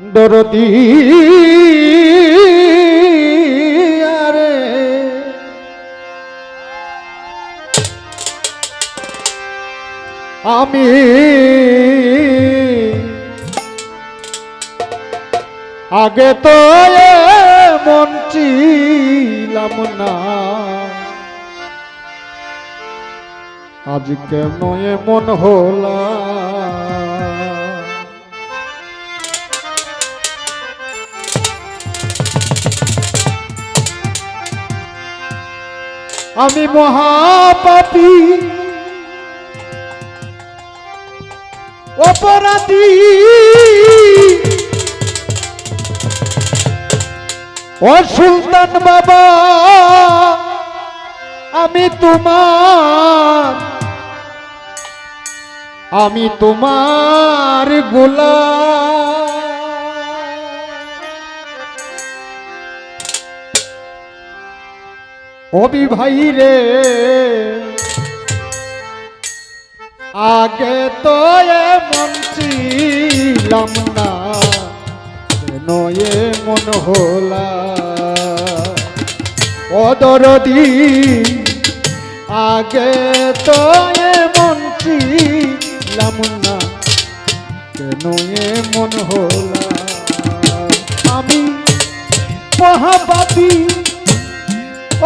দরদি আরে। আমি আগে তো মন না। আজ কেন এমন হলা আমি মহাপাপী। অপরাধী। ও সুলতান বাবা আমি তোমার আমি তোমার গোলা অবি ভাই রে। আগে তো এমন ছিলাম না এমন হলা। অদরদি আগে তো এমন ছিলাম না কেন এমন হলা। আমি মহাপাপী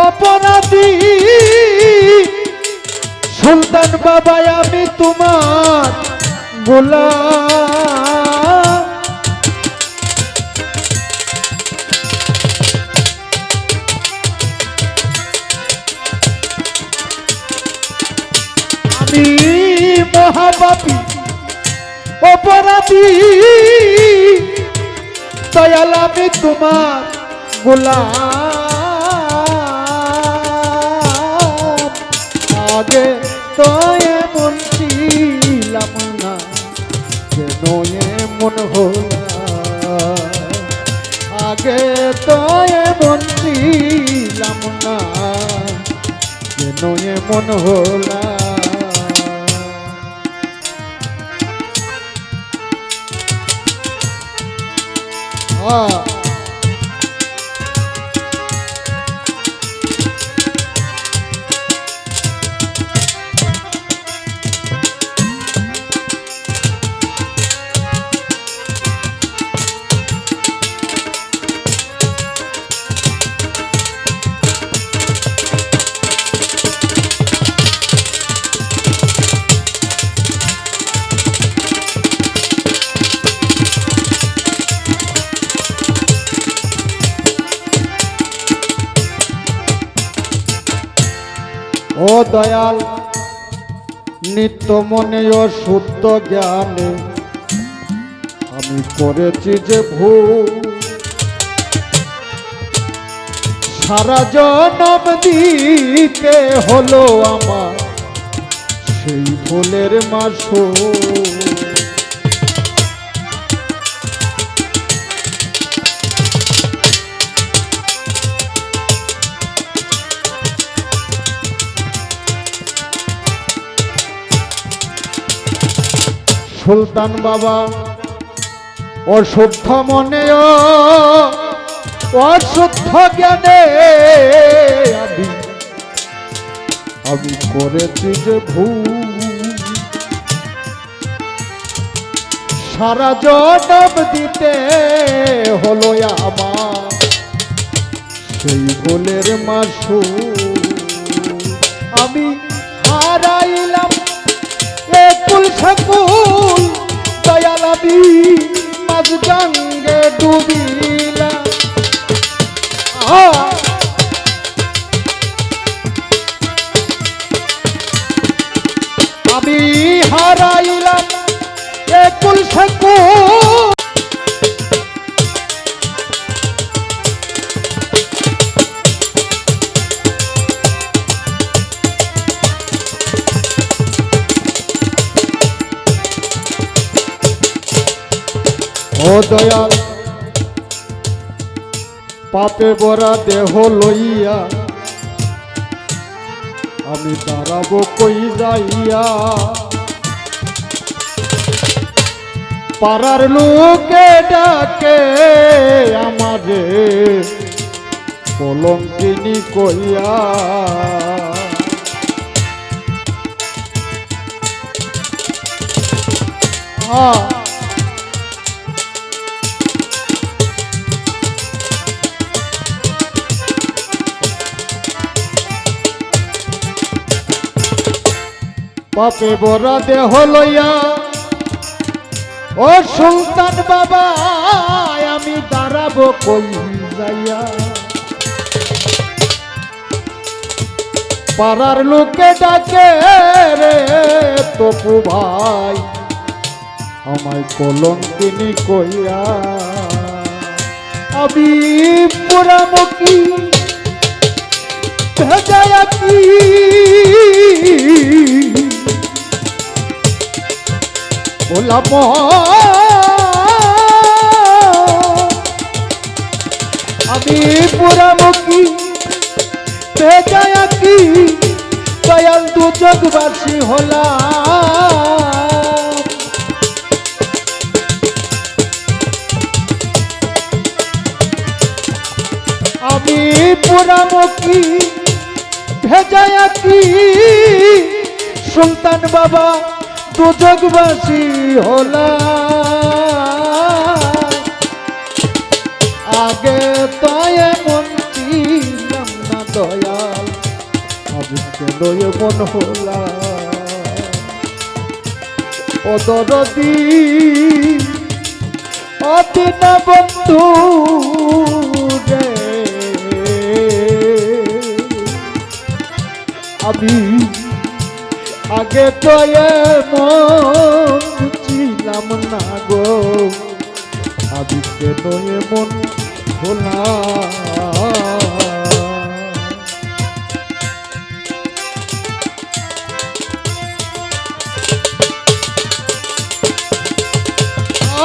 অপরাধী। সুলতান বাবা আমি তোমার গোলা আমি মহাপাপী অপরাধী। দয়াল আমি তোমার গোলাম। তো এমন ছিলাম না কেন এমন হলা আগে তো এমন ছিলাম না কেন এমন দয়াল, নিত্য মনে ও শুদ্ধ জ্ঞানে। আমি করেছি যে ভুল। সারা জনম দিতে হলো আমার সেই ভুলের মাসো সুলতান বাবা অশুদ্ধ মনে অশুদ্ধ জ্ঞানে আমি করেছি যে ভুল। সারা জনম দিতে হলো আমার। সেই ভুলের মাসু আমি হারাইলাম। একুল সকুল দয়ালাবি মাঝ গঙ্গে ডুবিলা। আমি হারাইলাম একুল সকুল দয়াল। পাপে বরা দেহ লইয়া আমি দাঁড়াবো কই যাইয়া? পাড়ার লোকে ডাকে আমারে, কলঙ্কিনী কইয়া। আ পাপে বরা দেহ লইয়া, ও সুলতান বাবা, আমি দাঁড়াবো কই যাইয়া? পাড়ার লোকে ডাকে, রে তপু ভাই, আমায় কলঙ্কিনী কইয়া? আমি পোড়ামুখী ভেজায়া কি গোলাপ। আমি পুরামুখী কি দয়াল দু জগবাসী হলাম। আমি পুরামুখী ভেজায়া কি সুলতান বাবা দুজগবাসী হলা। আগে তো এমন ছিলাম না দয়াল আজকে লয়ে মন হলা? অদরদি অদিনা বন্ধু রে। আমি আগে তো এমন ছিলাম না গো আমি কেন এমন হলাম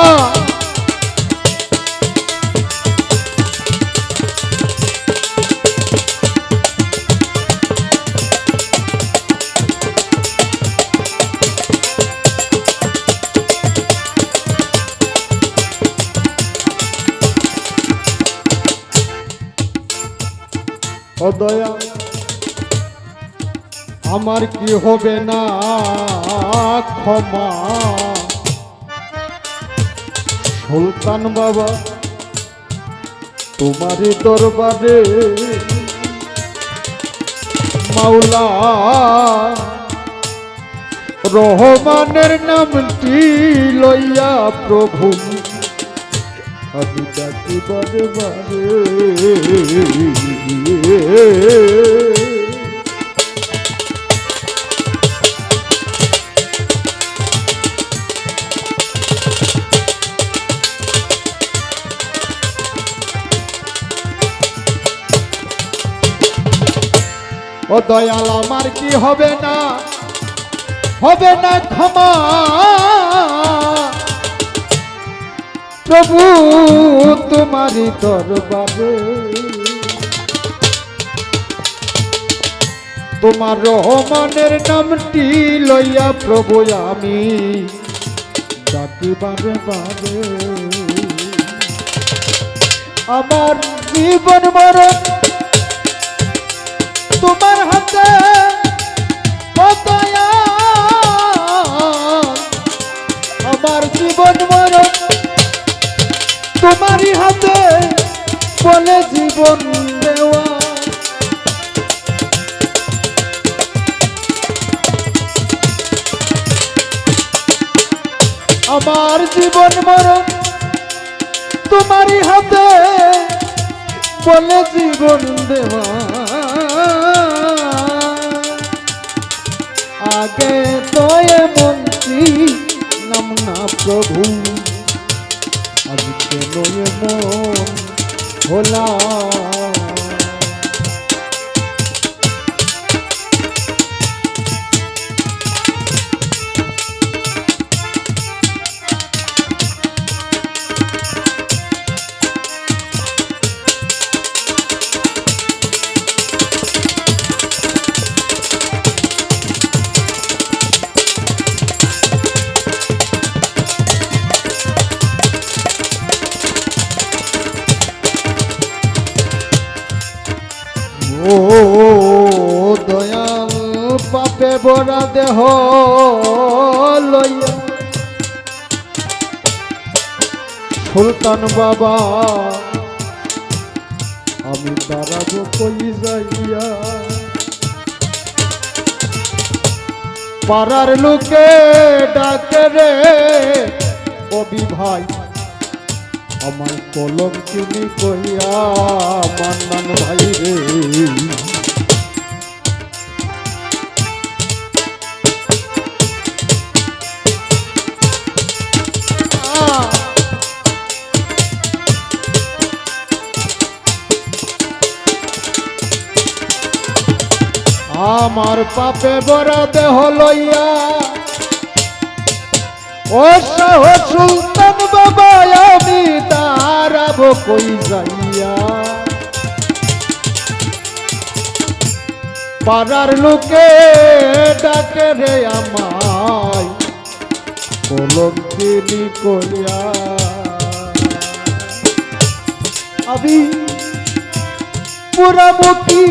আহ! আমার কি হবে না? ক্ষমা। সুলতান বাবা, তোমারই দরবারে মাওলা রহমানের নামটি লইয়া প্রভু, আমি ডাকি বারে বারে দয়াল আমার কি হবে না? হবে না ক্ষমা। প্রভু, তোমারই দরবারে তোমার রহমানের নামটি লইয়া প্রভু আমি ডাকি বারে বারে আমার জীবন মরণ তোমার হাতে দেওয়া। আমার জীবন মরণ তোমারই হাতে বলে জীবন দেওয়া। পাপে বরা দেহ লইয়া। সুলতান বাবা, আমি দাঁড়াবো কই যাইয়া। পাড়ার লোকে ডাকে রে কবি ভাই আমার কলম কিনি কইয়া মান্নান ভাই। আমার পাপে বড় দেহ লইয়া। ও সহ সুলতান বাবা, আমি তারাব কই যাইয়া। পাড়ার লোকে ডাকে রে আমায় কলম কিনি কইয়া আমি পুরামুখী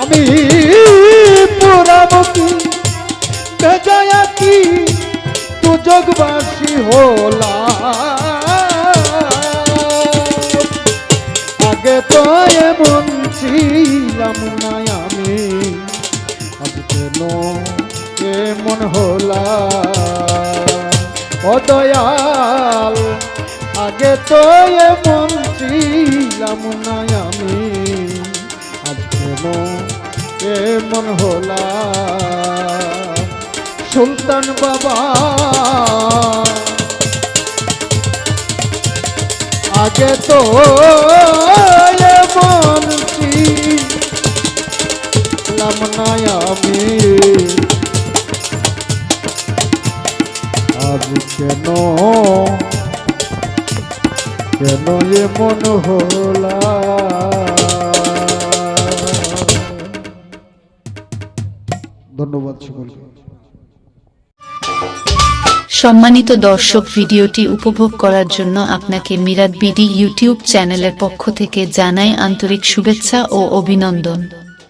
আমি পুরামুখী ভেজায়া কি দুচক বাসি হোলা আগে তো এমন ছিলাম না আমি আজ কেমন হলা? ও দয়াল, আগে তো এমন ছিলাম না আমি। আজ কেন কেমন হলা? সুলতান বাবা, আগে তো এমন ছিলাম আমি। আজ কেন? কেন এমন হলা? ধন্যবাদ সম্মানিত দর্শক, ভিডিওটি উপভোগ করার জন্য আপনাকে মিরাদ বিডি ইউটিউব চ্যানেলের পক্ষ থেকে জানাই আন্তরিক শুভেচ্ছা ও অভিনন্দন।